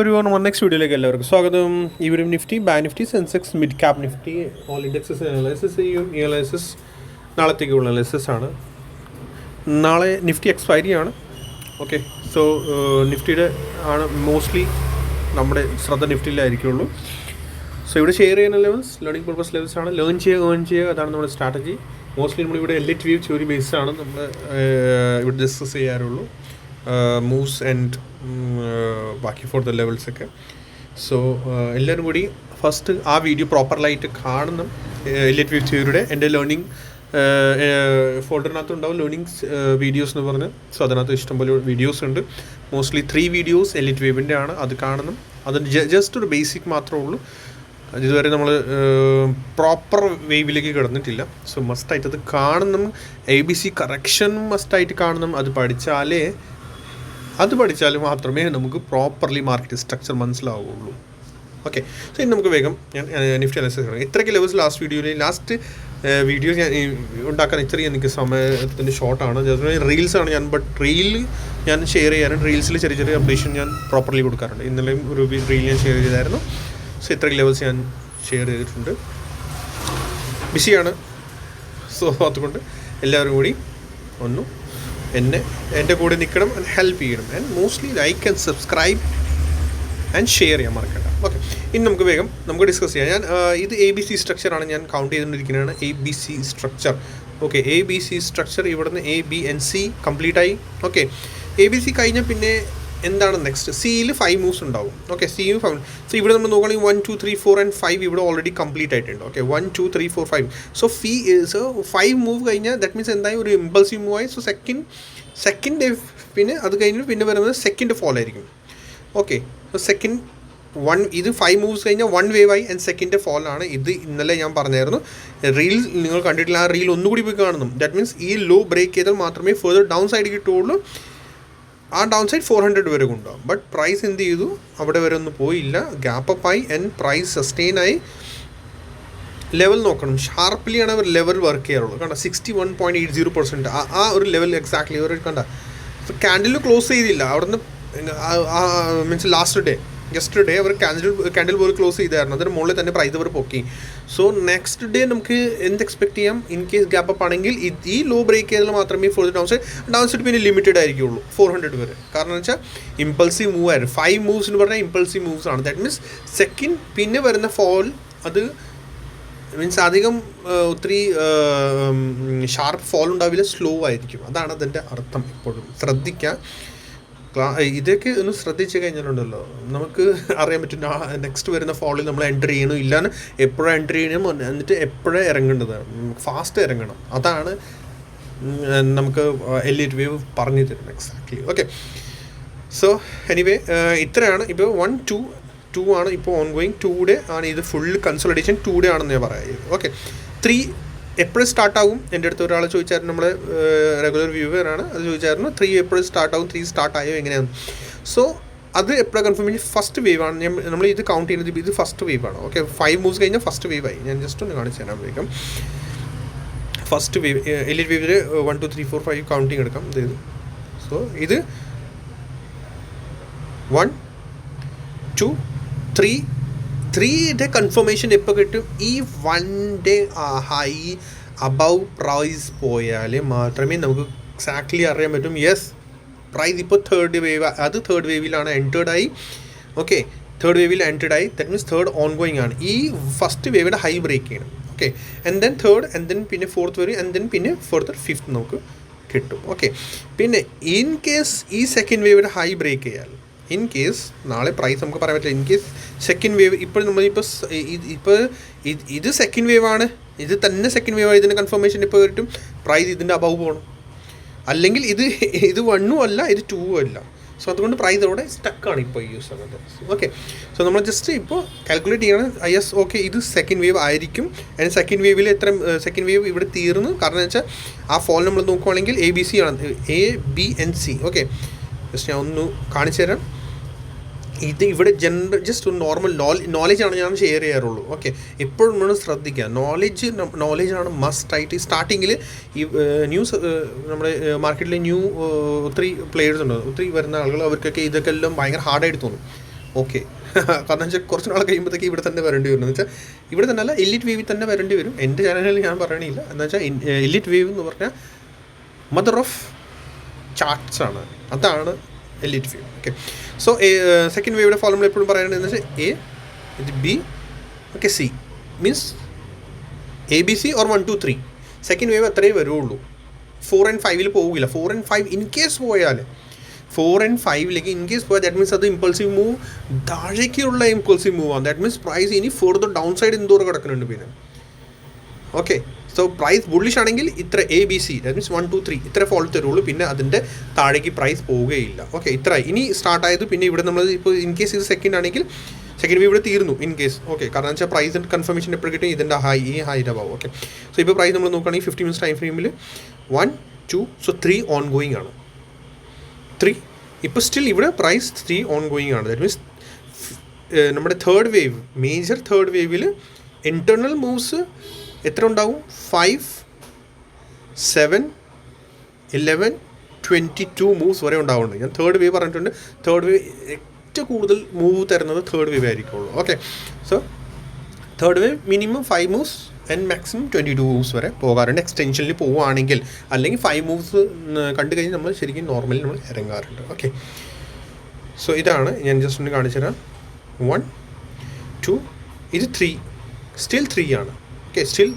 ഒരു one next വീഡിയോയിലേക്ക് എല്ലാവർക്കും സ്വാഗതം. ഇവരും നിഫ്റ്റി ബാ Nifty Sensex mid cap Nifty all indexes analysis ചെയ്യും ഈ അനാലിസിസ് നാളത്തേക്കുള്ള അനാലിസിസ് ആണ്. നാളെ നിഫ്റ്റി എക്സ്പയറി ആണ്. ഓക്കെ സോ നിഫ്റ്റിയുടെ ആണ് മോസ്റ്റ്ലി നമ്മുടെ ശ്രദ്ധ നിഫ്റ്റിയിലായിരിക്കുള്ളൂ സോ ഇവിടെ ഷെയർ ചെയ്യുന്ന ലെവൽസ് ലേണിംഗ് പർപ്പസ് ലെവൽസ് ആണ്. ലേൺ ചെയ്യുക ഏൺ ചെയ്യുക അതാണ് നമ്മുടെ സ്ട്രാറ്റജി മോസ്റ്റ്ലി നമ്മളിവിടെ എൽ ഇറ്റ് വ്യൂ ചോരി ആണ്. നമ്മൾ ഇവിടെ ഡിസ്കസ് ചെയ്യാറുള്ളൂ. മൂവ്സ് ആൻഡ് ബാക്കി ഫോർ ദ ലെവൽസ് ഒക്കെ. സോ എല്ലാവരും കൂടി ഫസ്റ്റ് ആ വീഡിയോ പ്രോപ്പർലായിട്ട് കാണണം. വ്യൂ തിയറിയുടെ എന്റെ ലേണിംഗ് ഫോൾഡറിനകത്ത് ഉണ്ടാവും ലേണിംഗ്സ് വീഡിയോസ് എന്ന് പറഞ്ഞ്. സോ അതിനകത്ത് ഇഷ്ടംപോലെ വീഡിയോസ് ഉണ്ട്. മോസ്റ്റ്ലി ത്രീ വീഡിയോസ് എലിറ്റ് വേവിന്റെ ആണ്. അത് കാണണം. അത് ജസ്റ്റ് ഒരു ബേസിക് മാത്രമേ ഉള്ളൂ. ഇതുവരെ നമ്മൾ പ്രോപ്പർ വേവിലേക്ക് കിടന്നിട്ടില്ല. സോ മസ്റ്റായിട്ട് അത് കാണണം. എ ബി സി കറക്ഷൻ മസ്റ്റായിട്ട് കാണണം. അത് പഠിച്ചാലേ അത് പഠിച്ചാൽ മാത്രമേ നമുക്ക് പ്രോപ്പർലി മാർക്കറ്റ് സ്ട്രക്ചർ മനസ്സിലാവുള്ളൂ. ഓക്കെ സോ ഇനി നമുക്ക് വേഗം ഞാൻ നിഫ്റ്റി അനലൈസിസ് കാണാം. ഇത്രയ്ക്ക് ലെവൽസ് ലാസ്റ്റ് വീഡിയോയിൽ ലാസ്റ്റ് വീഡിയോ ഞാൻ ഉണ്ടാക്കാൻ ഇത്രയും എനിക്ക് സമയത്തിന്റെ ഷോർട്ടാണ് റീൽസ് ആണ് ഞാൻ ബട്ട് റീൽ ഞാൻ ഷെയർ ചെയ്യാറുണ്ട് റീൽസിൽ ചെറിയ ചെറിയ അപ്ഡേഷൻ ഞാൻ പ്രോപ്പർലി കൊടുക്കാറുണ്ട്. ഇന്നലെയും ഒരു റീൽ ഞാൻ ഷെയർ ചെയ്തായിരുന്നു. സോ ഇത്രയ്ക്ക് ലെവൽസ് ഞാൻ ഷെയർ ചെയ്തിട്ടുണ്ട്. ബിസിയാണ് സോ അതുകൊണ്ട് എല്ലാവരും കൂടി ഒന്നു എന്നെ എന്റെ കൂടെ നിൽക്കണം ആൻഡ് ഹെൽപ്പ് ചെയ്യണം. And mostly like and subscribe and share ചെയ്യാൻ മറക്കണ്ട. ഓക്കെ ഇനി നമുക്ക് വേഗം നമുക്ക് ഡിസ്കസ് ചെയ്യാം. ഞാൻ ഇത് എ ബി സി സ്ട്രക്ചറാണ് ഞാൻ count ചെയ്തുകൊണ്ടിരിക്കുന്നതാണ്. A B C structure okay A B C structure ഇവിടുന്ന് A B and C complete ആയി. ഓക്കെ എ ബി സി കഴിഞ്ഞാൽ പിന്നെ എന്താണ് നെക്സ്റ്റ് സിയിൽ ഫൈവ് മൂവ്സ് ഉണ്ടാവും. ഓക്കെ സിയും ഫൈവ് സോ ഇവിടെ നമ്മൾ നോക്കുകയാണെങ്കിൽ one two three four and five ഇവിടെ ഓൾറെഡി കംപ്ലീറ്റ് ആയിട്ടുണ്ട്. Okay one two three four five so ഫീ സോ ഫൈവ് മൂവ് കഴിഞ്ഞാൽ ദാറ്റ് മീൻസ് എന്തായി? ഒരു ഇമ്പൾസീവ് മൂവ് ആയി. സോ സെക്കൻഡ് സെക്കൻഡ് പിന്നെ അത് കഴിഞ്ഞ് പിന്നെ വരുന്നത് സെക്കൻഡ് ഫോൾ ആയിരിക്കും. ഓക്കെ സോ സെക്കൻഡ് വൺ ഇത് ഫൈവ് മൂവ്സ് കഴിഞ്ഞാൽ വൺ വേവ് ആയി ആൻഡ് സെക്കൻഡ് ഫോൾ ആണ്. ഇത് ഇന്നലെ ഞാൻ പറഞ്ഞായിരുന്നു. റീൽ നിങ്ങൾ കണ്ടിട്ടില്ല ആ റീൽ ഒന്നുകൂടി പോയി കാണുന്നു. ദാറ്റ് മീൻസ് ഈ ലോ ബ്രേക്ക് ചെയ്താൽ മാത്രമേ ഫെർദർ ഡൗൺ സൈഡ് കിട്ടുള്ളൂ ആ ഡൗൺ സൈഡ് ഫോർ ഹൺഡ്രഡ് വരെ കൊണ്ടുപോകും. ബട്ട് പ്രൈസ് എന്ത് ചെയ്തു? അവിടെ വരെ ഒന്നും പോയില്ല. ഗ്യാപ്പ് അപ്പ് ആയി. ആൻഡ് പ്രൈസ് സസ്റ്റെയിൻ ആയി. ലെവൽ നോക്കണം. ഷാർപ്പ്ലി ആണ് അവർ ലെവൽ വർക്ക് ചെയ്യാറുള്ളത്. കണ്ട? Sixty one point eight zero percent ആ ഒരു ലെവൽ എക്സാക്ട്ലി ഒരു കണ്ട? ക്യാൻഡിൽ ക്ലോസ് ചെയ്തില്ല. അവിടുന്ന് means last day just day hour candle candle പോലും ക്ലോസ് ചെയ്തായിരുന്നു. അതിന് മുകളിൽ തന്നെ പ്രൈസ് അവർ പൊക്കി. സോ നെക്സ്റ്റ് ഡേ നമുക്ക് എന്ത് എക്സ്പെക്ട് ചെയ്യാം? ഇൻ കേസ് ഗ്യാപ്പ് അപ്പ് ആണെങ്കിൽ ഈ ലോ ബ്രേക്ക് ചെയ്താൽ മാത്രമേ for down side down side പിന്നെ ലിമിറ്റഡ് ആയിരിക്കുള്ളൂ. ഫോർ ഹൺഡ്രഡ് വരെ. കാരണം എന്ന് വെച്ചാൽ ഇമ്പൾസീവ് മൂവ് ആയിരുന്നു. ഫൈവ് മൂവ്സ് എന്ന് പറഞ്ഞാൽ ഇമ്പൾസീവ് മൂവ്സ് ആണ്. ദാറ്റ് മീൻസ് സെക്കൻഡ് പിന്നെ വരുന്ന ഫോൾ അത് മീൻസ് അധികം ഒത്തിരി ഷാർപ്പ് ഫോൾ ഉണ്ടാവില്ല സ്ലോ ആയിരിക്കും. അതാണ് അതിന്റെ അർത്ഥം എപ്പോഴും ശ്രദ്ധിക്കുക ഇതൊക്കെ ഒന്ന് ശ്രദ്ധിച്ച് കഴിഞ്ഞാലുണ്ടല്ലോ നമുക്ക് അറിയാൻ പറ്റും നെക്സ്റ്റ് വരുന്ന ഫോളിൽ നമ്മൾ എന്റർ ചെയ്യണം ഇല്ലാന്ന് എപ്പോഴും എന്റർ ചെയ്യണം എന്നിട്ട് എപ്പോഴും ഇറങ്ങേണ്ടത്? ഫാസ്റ്റ് ഇറങ്ങണം. അതാണ് നമുക്ക് എൽ ഇ വേവ് പറഞ്ഞു തരുന്നത്. എക്സാക്ട്ലി ഓക്കെ സോ എനിവേ ഇത്രയാണ്. ഇപ്പോൾ വൺ ടു ടു ആണ്. ഇപ്പോൾ ഓൺ ഗോയിങ് ടു ഡേ ആണ്. ഇത് ഫുൾ കൺസോളിഡേഷൻ ടു ഡേ ആണെന്ന് ഞാൻ പറയുന്നത് ഓക്കെ ത്രീ എപ്പോഴും സ്റ്റാർട്ടാകും എന്റെ അടുത്ത് ഒരാൾ ചോദിച്ചായിരുന്നു നമ്മൾ റെഗുലർ വ്യൂവറാണ് അത് ചോദിച്ചായിരുന്നു ത്രീ എപ്പോഴും സ്റ്റാർട്ടാകും ത്രീ സ്റ്റാർട്ടായോ എങ്ങനെയാണ് സോ അത് എപ്പോഴാണ് കൺഫേം ചെയ്യും ഫസ്റ്റ് വേവ് ആണ്. നമ്മൾ ഇത് കൗണ്ട് ചെയ്യുന്നത് ഇത് ഫസ്റ്റ് വേവ് ആണ്. ഓക്കെ ഫൈവ് മൂവ്സ് കഴിഞ്ഞാൽ ഫസ്റ്റ് വേവ് ആയി. ഞാൻ ജസ്റ്റ് ഒന്ന് കാണിച്ചു തരാം വേഗം. ഫസ്റ്റ് വേവ് എൽ വേവിൽ one two three four five counting എടുക്കാം. ഇത് സോ ഇത് വൺ ടു ത്രീ ത്രീയുടെ കൺഫർമേഷൻ എപ്പോൾ കിട്ടും? ഈ one day high above price പോയാൽ മാത്രമേ നമുക്ക് എക്സാക്ട്ലി അറിയാൻ പറ്റും. യെസ് പ്രൈസ് ഇപ്പോൾ തേർഡ് വേവ് അത് തേർഡ് വേവിലാണ് എന്റേർഡ് ആയി. ഓക്കെ തേർഡ് വേവിൽ എന്റേർഡ് ആയി. That means third on going ആണ്. ഈ ഫസ്റ്റ് വേവിയുടെ ഹൈ ബ്രേക്ക് ചെയ്യണം. Okay and then third and then പിന്നെ ഫോർത്ത് വേവ് ആൻഡ് ദെൻ പിന്നെ ഫോർത്ത് ഫിഫ്ത്ത് നമുക്ക് കിട്ടും. ഓക്കെ പിന്നെ ഇൻ കേസ് ഈ സെക്കൻഡ് വേവിയുടെ ഹൈ ബ്രേക്ക് ചെയ്യാൽ ഇൻ കേസ് നാളെ പ്രൈസ് നമുക്ക് പറയാൻ പറ്റില്ല. ഇൻ കേസ് സെക്കൻഡ് വേവ് ഇപ്പോൾ നമ്മളിപ്പോൾ ഇപ്പോൾ ഇത് സെക്കൻഡ് വേവ് ആണ്. ഇത് തന്നെ സെക്കൻഡ് വേവ് ഇതിന്റെ കൺഫർമേഷൻ ഇപ്പോൾ കിട്ടും പ്രൈസ് ഇതിന്റെ അബവ് പോകണം അല്ലെങ്കിൽ ഇത് ഇത് വണ്ണും അല്ല ഇത് ടൂവും അല്ല. സോ അതുകൊണ്ട് പ്രൈസ് അവിടെ സ്റ്റക്കാണ് ഇപ്പോൾ യൂസ് ആകുന്നത് ഓക്കെ സോ നമ്മൾ ജസ്റ്റ് ഇപ്പോൾ കാൽക്കുലേറ്റ് ചെയ്യണം. ഐ എസ് ഓക്കെ ഇത് സെക്കൻഡ് വേവ് ആയിരിക്കും. അതിന് സെക്കൻഡ് വേവിൽ എത്ര സെക്കൻഡ് വേവ് ഇവിടെ തീർന്നു. കാരണം വെച്ചാൽ ആ ഫോൺ നമ്മൾ നോക്കുവാണെങ്കിൽ എ ബി സി ആണ്. A B and C okay just ഞാൻ ഒന്ന് കാണിച്ചു തരാം ഇത് ഇവിടെ ജനറൽ ജസ്റ്റ് ഒരു നോർമൽ നോളജ് ആണ് ഞാൻ ഷെയർ ചെയ്യാറുള്ളൂ. ഓക്കെ എപ്പോഴും നമ്മൾ ശ്രദ്ധിക്കുക. നോളജ് നോളജ് ആണ് മസ്റ്റ് ആയിട്ട് സ്റ്റാർട്ടിങ്ങിൽ ഈ ന്യൂസ് നമ്മുടെ മാർക്കറ്റിലെ ന്യൂ ഒത്തിരി പ്ലെയേഴ്സ് ഉണ്ട്. ഒത്തിരി വരുന്ന ആളുകൾ അവർക്കൊക്കെ ഇതൊക്കെ എല്ലാം ഭയങ്കര ഹാർഡായിട്ട് തോന്നും. ഓക്കെ കാരണം വെച്ചാൽ കുറച്ച് നാൾ കഴിയുമ്പോഴത്തേക്ക് ഇവിടെ തന്നെ വരേണ്ടി വരും. എന്ന് വെച്ചാൽ ഇവിടെ തന്നെ അല്ല എലിറ്റ് വേവിൽ തന്നെ വരേണ്ടി വരും. എന്റെ ചാനലിൽ ഞാൻ പറയണില്ല. എന്ന് വെച്ചാൽ എലിറ്റ് വേവ് എന്ന് പറഞ്ഞാൽ മദർ ഓഫ് ചാർട്ട്സ് ആണ്. അതാണ് Elliott wave okay so second വേവിയുടെ formula എപ്പോഴും പറയുന്നത് എന്ന് വെച്ചാൽ എ ഇത് B okay C means A B C or one two three second wave അത്രയേ വരുള്ളൂ. ഫോർ ആൻഡ് ഫൈവിൽ പോവില്ല four and five in case പോയാൽ ഫോർ ആൻഡ് ഫൈവിലേക്ക് ഇൻ കേസ് പോയാൽ ദാറ്റ് മീൻസ് അത് ഇമ്പൾസീവ് മൂവ് താഴേക്കുള്ള ഇമ്പൾസീവ് മൂവ് ആണ്. ദാറ്റ് മീൻസ് പ്രൈസ് ഇനി ഫോർ ദ ഡൗൺ സൈഡ് എന്തോരം കിടക്കുന്നുണ്ട് പിന്നെ. ഓക്കെ സോ പ്രൈസ് ബുള്ളിഷ് ആണെങ്കിൽ ഇത്ര A B C that means one two three ഇത്ര ഫോൾ തരുള്ളൂ. പിന്നെ അതിന്റെ താഴേക്ക് പ്രൈസ് പോവുകയില്ല. ഓക്കെ ഇത്ര. ഇനി സ്റ്റാർട്ട് ആയത് പിന്നെ ഇവിടെ നമ്മൾ ഇപ്പോൾ ഇൻ കേസ് ഇത് സെക്കൻഡ് ആണെങ്കിൽ സെക്കൻഡ് ഇവിടെ തീർന്നു ഇൻ കേസ് ഓക്കെ കാരണം വെച്ചാൽ പ്രൈസ് കൺഫർമേഷൻ എപ്പോഴും കിട്ടും ഇതിന്റെ ഹൈ ഈ ഹൈന്റെ അഭാവം ഓക്കെ സോ ഇപ്പോൾ പ്രൈസ് നമ്മൾ നോക്കുകയാണെങ്കിൽ ഫിഫ്റ്റി മിനിറ്റ്സ് ടൈം ഫ്രെയിമിൽ one two so three on going ആണ്. ത്രീ ഇപ്പോൾ സ്റ്റിൽ ഇവിടെ പ്രൈസ് ത്രീ ഓൺ ഗോയിങ് ആണ് ദാറ്റ് മീൻസ് നമ്മുടെ തേർഡ് വേവ് മേജർ തേർഡ് വേവിൽ ഇന്റേർണൽ മൂവ്സ് എത്ര ഉണ്ടാവും? Five seven eleven twenty two moves വരെ ഉണ്ടാവുന്നുണ്ട്. ഞാൻ തേർഡ് വേവ് പറഞ്ഞിട്ടുണ്ട്. തേർഡ് വേവ് ഏറ്റവും കൂടുതൽ മൂവ് തരുന്നത് third wave ആയിരിക്കുള്ളൂ. Okay so third wave minimum five moves and maximum twenty two moves വരെ പോകാറുണ്ട്. എക്സ്റ്റൻഷനിൽ പോവുകയാണെങ്കിൽ അല്ലെങ്കിൽ ഫൈവ് മൂവ്സ് കണ്ടു കഴിഞ്ഞാൽ നമ്മൾ ശരിക്കും നോർമലി നമ്മൾ ഇറങ്ങാറുണ്ട്. ഓക്കെ സോ ഇതാണ് ഞാൻ ജസ്റ്റ് ഒന്ന് കാണിച്ചു തരാം വൺ ടു ഇത് ത്രീ സ്റ്റിൽ ത്രീ ആണ്. ഓക്കെ സ്റ്റിൽ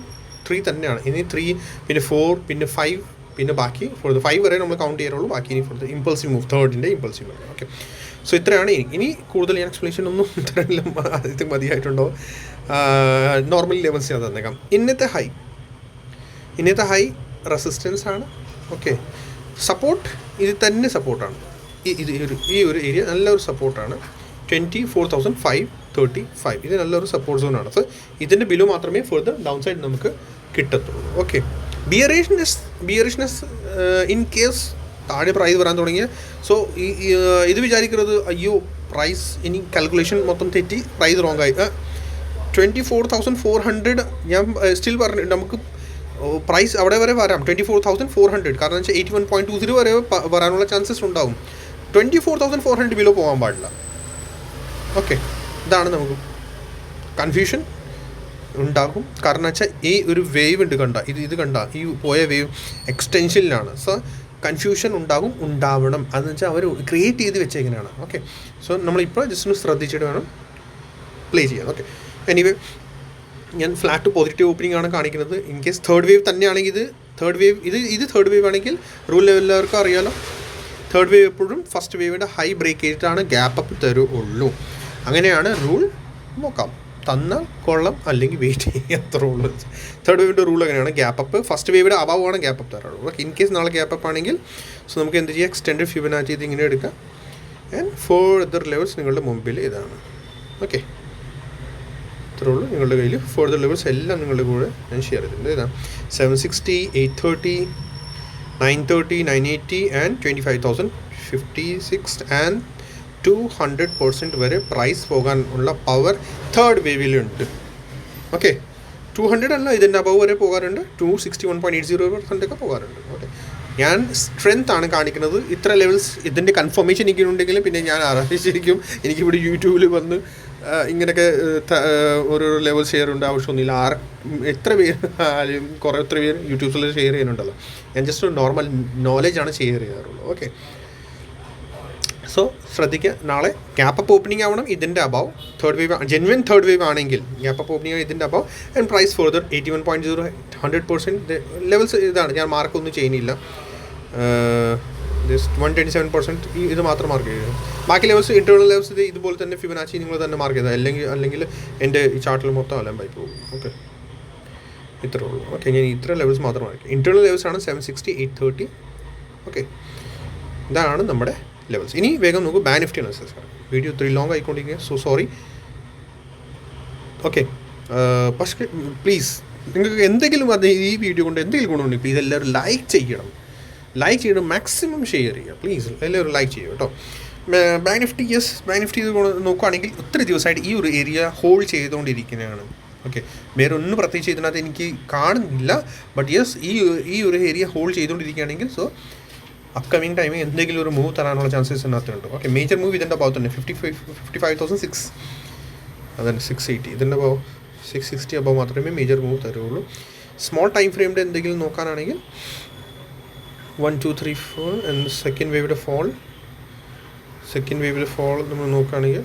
ത്രീ തന്നെയാണ്. ഇനി ത്രീ പിന്നെ ഫോർ പിന്നെ ഫൈവ് പിന്നെ ബാക്കി ഫോർ ഫൈവ് വരെ നമ്മൾ കൗണ്ട് ചെയ്യാറുള്ളൂ. ബാക്കി ഇനി ഫോർ ഇമ്പൾസീവ് മൂവ് തേർഡിന്റെ ഇമ്പൾസീവ് മൂവ് ഓക്കെ സോ ഇത്രയാണ്. ഇനി ഇനി കൂടുതൽ ഞാൻ എക്സ്പ്ലനേഷൻ ഒന്നും തരണില്ല. ആദ്യത്തെ മതിയായിട്ടുണ്ടോ? നോർമൽ ലെവൽസ് ഞാൻ തന്നേക്കാം. ഇന്നത്തെ ഹൈ ഇന്നത്തെ ഹൈ റെസിസ്റ്റൻസ് ആണ്. ഓക്കെ സപ്പോർട്ട് ഇത് തന്നെ സപ്പോർട്ടാണ് ഈ ഇത് ഈ ഒരു ഏരിയ നല്ലൊരു സപ്പോർട്ടാണ് twenty four thousand five thirty five ഇത് നല്ലൊരു സപ്പോർട്ട് സോൺ ആണ്. സോ ഇതിന്റെ ബിലോ മാത്രമേ ഫർദർ ഡൗൺ സൈഡ് നമുക്ക് കിട്ടത്തുള്ളൂ. Okay bearishness bearishness in case താഴെ പ്രൈസ് വരാൻ തുടങ്ങിയ സോ ഈ ഏർ, ഇത് വിചാരിക്കുന്നത് അയ്യോ പ്രൈസ് ഇനി കാൽക്കുലേഷൻ മൊത്തം തെറ്റി പ്രൈസ് റോങ് ആയി. Twenty four thousand four hundred ഞാൻ സ്റ്റിൽ പറഞ്ഞു നമുക്ക് പ്രൈസ് അവിടെ വരെ വരാം. Twenty four thousand four hundred കാരണം വെച്ചാൽ eighty one point two zero വരെ വരാനുള്ള ചാൻസസ് ഉണ്ടാവും. Twenty four thousand four hundred below പോകാൻ പാടില്ല. ഓക്കെ. ഇതാണ് നമുക്ക് കൺഫ്യൂഷൻ ഉണ്ടാകും. കാരണം വെച്ചാൽ ഈ ഒരു വേവ് ഉണ്ട് കണ്ട? ഇത് ഇത് കണ്ട? ഈ പോയ വേവ് എക്സ്റ്റൻഷനിലാണ് സോ കൺഫ്യൂഷൻ ഉണ്ടാകും ഉണ്ടാവണം. അതെന്ന് വെച്ചാൽ അവർ ക്രിയേറ്റ് ചെയ്ത് വെച്ചേക്കുന്നതാണ് ഓക്കെ. സോ നമ്മളിപ്പോൾ ജസ്റ്റ് ഒന്ന് ശ്രദ്ധിച്ചിട്ട് വേണം പ്ലേ ചെയ്യാൻ. ഓക്കെ. എനിവേ ഞാൻ ഫ്ലാറ്റ് പോസിറ്റീവ് ഓപ്പണിംഗ് ആണ് കാണിക്കുന്നത്. ഇൻ കേസ് തേർഡ് വേവ് തന്നെയാണെങ്കിൽ ഇത് തേർഡ് വേവ് ഇത് ഇത് തേർഡ് വേവ് ആണെങ്കിൽ റൂൾ ലെവലുകാർക്ക് അറിയാലോ. തേർഡ് വേവ് എപ്പോഴും ഫസ്റ്റ് വേവിന്റെ ഹൈ ബ്രേക്ക് ചെയ്തിട്ടാണ് ഗ്യാപ്പ് അപ്പ് തരുള്ളൂ. അങ്ങനെയാണ് റൂൾ നോക്കാം. തന്ന കൊള്ളം അല്ലെങ്കിൽ വെയിറ്റ് ചെയ്യാത്ത റൂൾ തേർഡ് വേവിന്റെ റൂൾ എങ്ങനെയാണ് ഗ്യാപ്പ് അപ്പ് ഫസ്റ്റ് വേവിയുടെ അഭാവമാണ് ഗ്യാപ്പ് അപ്പ് തരാറുള്ളൂ ഇൻ കേസ് നാളെ ഗ്യാപ്പ് അപ്പ് ആണെങ്കിൽ സോ നമുക്ക് എന്ത് ചെയ്യാം? എക്സ്റ്റെൻഡ് ഫിബനാറ്റി ഇത് ഇങ്ങനെ എടുക്കാം. ആൻഡ് ഫോർ ദർ ലെവൽസ് നിങ്ങളുടെ മുമ്പിൽ ഇതാണ്. ഓക്കെ ഇത്രേ ഉള്ളൂ നിങ്ങളുടെ കയ്യിൽ ഫോർ ഫോർദർ ലെവൽസ് എല്ലാം നിങ്ങളുടെ കൂടെ ഞാൻ ഷെയർ ചെയ്തിട്ടുണ്ട്. ഇതാണ് seven sixty eight thirty nine thirty nine eighty and twenty five thousand fifty six and two hundred percent വരെ പ്രൈസ് പോകാൻ ഉള്ള പവർ തേർഡ് വേവിലുണ്ട് ഓക്കെ ടു ഹൺഡ്രഡ് അല്ല ഇതിന്റെ അബവ് വരെ പോകാറുണ്ട്. Two sixty one point eight zero percent ഒക്കെ പോകാറുണ്ട്. ഓക്കെ ഞാൻ സ്ട്രെങ്ത് ആണ് കാണിക്കുന്നത്. ഇത്ര ലെവൽസ് ഇതിന്റെ കൺഫർമേഷൻ എനിക്കുണ്ടെങ്കിൽ പിന്നെ ഞാൻ അറിയിച്ചിരിക്കും. എനിക്കിവിടെ യൂട്യൂബിൽ വന്ന് ഇങ്ങനെയൊക്കെ ഓരോരോ ലെവൽ ഷെയർ ഉണ്ട് ആവശ്യമൊന്നുമില്ല. ആർ എത്ര പേര് കുറേ എത്ര പേര് യൂട്യൂബിൽ ഷെയർ ചെയ്യുന്നുണ്ടല്ലോ. ഞാൻ ജസ്റ്റ് നോർമൽ നോളജാണ് ഷെയർ ചെയ്യാറുള്ളത്. ഓക്കെ സോ ശ്രദ്ധിക്കുക നാളെ ഗ്യാപ്പ് അപ്പ് ഓപ്പണിംഗ് ആവണം ഇതിന്റെ above third wave genuine third wave ആണെങ്കിൽ ഗ്യാപ്പ് ഓപ്പണിംഗ് ഇതിന്റെ above and price further eighty one point zero hundred percent levels ഇതാണ്. ഞാൻ മാർക്കൊന്നും ചെയ്യുന്നില്ല. Just one twenty seven percent ഇത് മാത്രം മാർക്ക് ചെയ്തു ബാക്കി ലെവൽസ് ഇന്റേർണൽ ലെവൽസ് ഇത് ഇതുപോലെ തന്നെ ഫിബനാച്ചി നിങ്ങൾ തന്നെ മാർക്ക് ചെയ്താൽ അല്ലെങ്കിൽ അല്ലെങ്കിൽ എന്റെ ഈ ചാർട്ടിൽ മൊത്തം അലമ്പായി പോകും. ഓക്കെ ഇത്രേ ഉള്ളൂ. ഓക്കെ ഞാൻ ഇത്ര ലെവൽസ് മാത്രം മാർക്ക് ഇന്റേർണൽ ലെവൽസ് ആണ് seven sixty eight thirty okay ഇതാണ് നമ്മുടെ ലെവൽസ് ഇനി വേഗം നമുക്ക് ബാൻ നിഫ്റ്റി അനാലിസിസ് വീഡിയോ ഇത്രയും ലോങ് ആയിക്കൊണ്ടിരിക്കുക സോ സോറി ഓക്കെ പക്ഷേ പ്ലീസ് നിങ്ങൾക്ക് എന്തെങ്കിലും അത് ഈ വീഡിയോ കൊണ്ട് എന്തെങ്കിലും ഗുണമുണ്ടെങ്കിൽ പ്ലീസ് എല്ലാവരും ലൈക്ക് ചെയ്യണം. ലൈക്ക് ചെയ്യണം മാക്സിമം ഷെയർ ചെയ്യുക. പ്ലീസ് എല്ലാവരും ലൈക്ക് ചെയ്യുക കേട്ടോ. Bank Nifty yes bank Nifty നോക്കുകയാണെങ്കിൽ ഒത്തിരി ദിവസമായിട്ട് ഈ ഒരു ഏരിയ ഹോൾഡ് ചെയ്തുകൊണ്ടിരിക്കുന്നതാണ്. ഓക്കെ വേറെ ഒന്നും പ്രത്യേകിച്ച് ഇതിനകത്ത് എനിക്ക് കാണുന്നില്ല. ബട്ട് യെസ് ഈ ഈ ഒരു ഏരിയ ഹോൾഡ് ചെയ്തുകൊണ്ടിരിക്കുകയാണെങ്കിൽ സോ അപ്കമിങ് ടൈമിൽ എന്തെങ്കിലും ഒരു മൂവ് തരാനുള്ള ചാൻസസ് ഇതിനകത്തുണ്ട് ഓക്കെ മേജർ മൂവ് ഇതിന്റെ ഭാഗത്ത് തന്നെ fifty five fifty five thousand six അതന്നെ സിക്സ് എയ്റ്റി ഇതിന്റെ ഭാഗം സിക്സ് സിക്സ്റ്റി അബവ് മാത്രമേ മേജർ മൂവ് തരുള്ളൂ. സ്മോൾ ടൈം ഫ്രെയിമിന്റെ എന്തെങ്കിലും നോക്കാനാണെങ്കിൽ one two three four second വേവിന്റെ ഫോൾ സെക്കൻഡ് വേവിലെ ഫോൾ നമ്മൾ നോക്കുകയാണെങ്കിൽ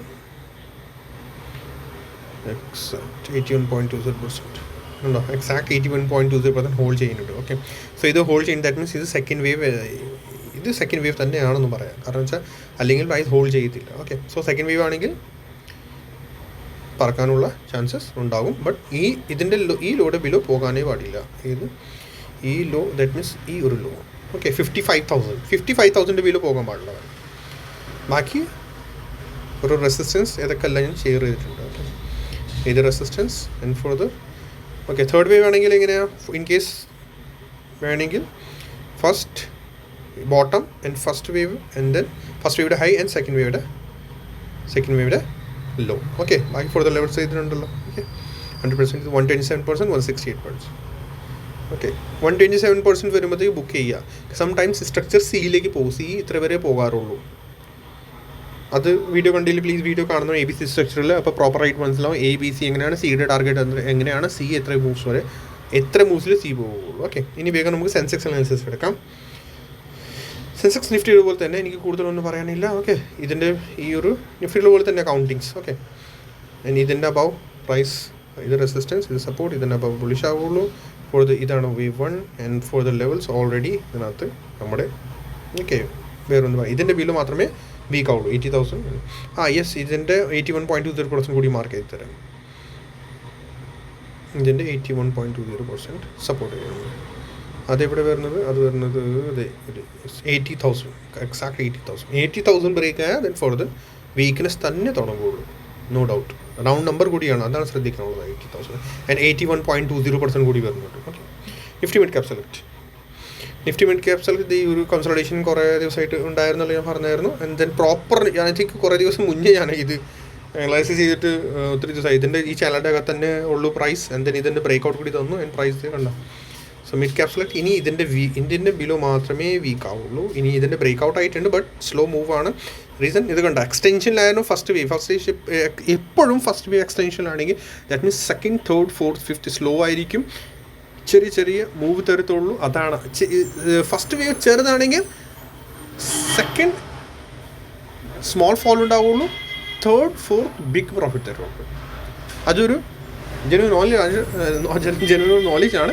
exact eighty one point two zero percent ഉണ്ടോ? Exact eighty one point two zero percent hold ചെയ്യുന്നുണ്ട്. ഓക്കെ സോ ഇത് ഹോൾഡ് ചെയ്യുന്നത് ദാറ്റ് മീൻസ് ഇത് സെക്കൻഡ് വേവ് ഇത് സെക്കൻഡ് വേവ് തന്നെയാണെന്ന് പറയാം. കാരണം വെച്ചാൽ അല്ലെങ്കിൽ പ്രൈസ് ഹോൾഡ് ചെയ്യത്തില്ല. ഓക്കെ സോ സെക്കൻഡ് വേവ് ആണെങ്കിൽ പറക്കാനുള്ള ചാൻസസ് ഉണ്ടാകും. ബട്ട് ഈ ഇതിന്റെ ഈ ലോഡ് ബിലോ പോകാനേ പാടില്ല. ഏത്? ഈ ലോ ദാറ്റ് മീൻസ് ഈ ഒരു low okay fifty five thousand fifty five thousand below പോകാൻ പാടില്ല. ബാക്കി ഒരു റെസിസ്റ്റൻസ് ഏതൊക്കെയല്ല ഞാൻ ഷെയർ ചെയ്തിട്ടുണ്ട്. ഓക്കെ ഇത് resistance and for the okay third wave ആണെങ്കിൽ എങ്ങനെയാണ് ഇൻ കേസ് വേണമെങ്കിൽ first bottom and first wave and then first വേവിടെ high and second വേവിടെ സെക്കൻഡ് വേവിടെ ലോ ഓക്കെ ബാക്കി ഫോർ ദ ലെവൽസ് ചെയ്തിട്ടുണ്ടല്ലോ okay hundred percent one twenty seven percent one sixty eight percent okay one twenty seven percent വരുമ്പോഴത്തേക്ക് book ചെയ്യുക. Some times structure സിയിലേക്ക് പോകും. C ഇത്ര വരെ പോകാറുള്ളൂ. അത് വീഡിയോ കണ്ടില്ല? പ്ലീസ് വീഡിയോ കാണുന്നു എ ബി സി സ്ട്രക്ചറിൽ അപ്പോൾ പ്രോപ്പറായിട്ട് മനസ്സിലാവും എ ബി സി എങ്ങനെയാണ്? സിയുടെ ടാർഗറ്റ് എങ്ങനെയാണ്? സി എത്ര മൂവ്സ് വരെ എത്ര മൂവ്സിൽ സി പോകുള്ളൂ. ഓക്കെ ഇനി വേഗം നമുക്ക് സെൻസെക്സ് അനാലിസിസ് എടുക്കാം. സെൻസെക്സ് നിഫ്റ്റി പോലെ തന്നെ എനിക്ക് കൂടുതലൊന്നും പറയാനില്ല. ഓക്കെ ഇതിന്റെ ഈ ഒരു നിഫ്റ്റിയുടെ പോലെ തന്നെ കൗണ്ടിങ്സ് ഓക്കെ ഇതിന്റെ അബവ് പ്രൈസ് ഇത് റെസിസ്റ്റൻസ് ഇത് സപ്പോർട്ട് ഇതിന്റെ അബവ് ബുളിഷ് ആവുള്ളൂ. ഫോർ ദ ഇതാണ് V one and for the levels already ഇതിനകത്ത് നമ്മുടെ ഓക്കെ വേറൊന്നും ഇതിന്റെ ബില്ല് മാത്രമേ വീക്ക് ആവുള്ളൂ. എയ്റ്റി തൗസൻഡ് ആ യെസ് ഇതിന്റെ eighty one point two zero percent കൂടി മാർക്ക് ചെയ്ത് തരാം. ഇതിന്റെ eighty one point two zero percent support ചെയ്യുന്നത് അതെവിടെ വരുന്നത്? അത് വരുന്നത് അതെ ഒരു eighty thousand exact eighty thousand eighty thousand break ആയാൽ ദെൻ ഫോർ ദ വീക്ക്നെസ് തന്നെ തുടങ്ങുകയുള്ളൂ നോ ഡൗട്ട് റൗണ്ട് നമ്പർ കൂടിയാണ്. അതാണ് ശ്രദ്ധിക്കാനുള്ളത് eighty thousand and eighty one point two zero percent കൂടി വരുന്നുണ്ട്. Okay Nifty mid cap select Nifty mid cap select ഈ ഒരു consultation കുറേ ദിവസമായിട്ട് ഉണ്ടായിരുന്നല്ലോ ഞാൻ പറഞ്ഞായിരുന്നു. ആൻഡ് ദെൻ പ്രോപ്പർ ഞാൻ എനിക്ക് കുറേ ദിവസം മുന്നേ ഞാൻ ഇത് അനലൈസ് ചെയ്തിട്ട് ഒത്തിരി ദിവസമായി. ഇതിന്റെ ഈ ചാനലിന്റെ അകത്ത് തന്നെ ഉള്ളൂ പ്രൈസ് ആൻഡ് ദെൻ ഇതിന്റെ ബ്രേക്ക് ഔട്ട് കൂടി തന്നു. ആൻഡ് പ്രൈസ് കണ്ട? സോ മിഡ് ക്യാപ് സെലക്ട് ഇനി ഇതിന്റെ വീ ഇതിന്റെ ബിലോ മാത്രമേ വീക്ക് ആവുള്ളൂ. ഇനി ഇതിന്റെ ബ്രേക്ക് ഔട്ട് ആയിട്ടുണ്ട് ബട്ട് സ്ലോ മൂവ് ആണ്. റീസൺ ഇത് കണ്ട എക്സ്റ്റൻഷനിലായിരുന്നു ഫസ്റ്റ് വേവ് ഫസ്റ്റ് എപ്പോഴും first wave എക്സ്റ്റൻഷനിലാണെങ്കിൽ that means second third fourth fifth slow ആയിരിക്കും. ചെറിയ ചെറിയ മൂവ് തരത്തുള്ളൂ. അതാണ്. ഫസ്റ്റ് വേവ് ചെറുതാണെങ്കിൽ സെക്കൻഡ് സ്മോൾ ഫോൾ ഉണ്ടാവുള്ളൂ. തേർഡ് ഫോർത്ത് ബിഗ് പ്രോഫിറ്റ് തരുള്ളൂ. അതൊരു ജനുവൻ നോളജ് ജനുവൻ നോളജാണ്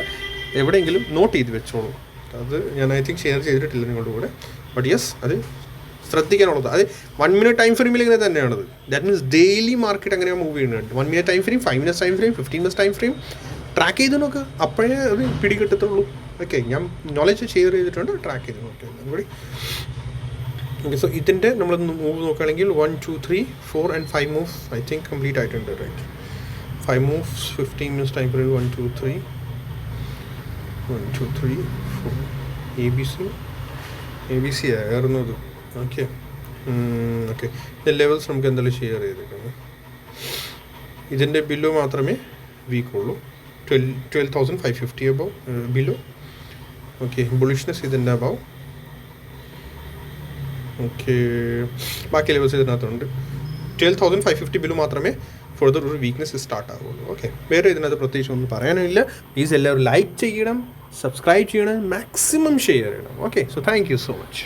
എവിടെയെങ്കിലും നോട്ട് ചെയ്ത് വെച്ചോളൂ. അത് ഞാൻ ഐ തിങ്ക് ഷെയർ ചെയ്തിട്ടില്ല നിങ്ങളുടെ കൂടെ. ബട്ട് യെസ് അത് ശ്രദ്ധിക്കാനുള്ളത്. അത് വൺ മിനിറ്റ് ടൈം ഫ്രെയിമിൽ ഇങ്ങനെ തന്നെയാണത്. ദാറ്റ് മീൻസ് ഡെയിലി മാർക്കറ്റ് അങ്ങനെ മൂവ് ചെയ്യുന്നുണ്ട് one minute time frame five minutes time frame fifteen minutes time frame track ചെയ്ത് നോക്ക്. അപ്പോഴേ അത് പിടികിട്ടത്തുള്ളൂ. ഓക്കെ ഞാൻ നോളജ് ഷെയർ ചെയ്തിട്ടുണ്ട് ട്രാക്ക് ചെയ്ത് നോക്കി. കൂടി ഓക്കെ സോ ഇതിന്റെ നമ്മൾ മൂവ് നോക്കുകയാണെങ്കിൽ one two three four and five moves I think complete ആയിട്ടുണ്ട് right five moves fifteen minutes time frame one two three one two three four A B C A B C ആയിരുന്നു അത് okay okay ഇതിന്റെ levels നമുക്ക് എന്തായാലും share ചെയ്തേക്കാം. ഇതിന്റെ below മാത്രമേ വീക്കുള്ളൂ. Twelve twelve thousand five fifty above below okay bullishness ഇതിന്റെ above okay ബാക്കി ലെവൽസ് ഇതിനകത്തുണ്ട്. Twelve thousand five fifty below മാത്രമേ ഫർദർ ഒരു വീക്ക്നെസ് സ്റ്റാർട്ട് ആവുള്ളൂ. ഓക്കെ വേറെ ഇതിനകത്ത് പ്രത്യേകിച്ച് ഒന്നും പറയാനില്ല പ്ലീസ് എല്ലാവരും ലൈക്ക് ചെയ്യണം സബ്സ്ക്രൈബ് ചെയ്യണം മാക്സിമം ഷെയർ ചെയ്യണം okay so thank you so much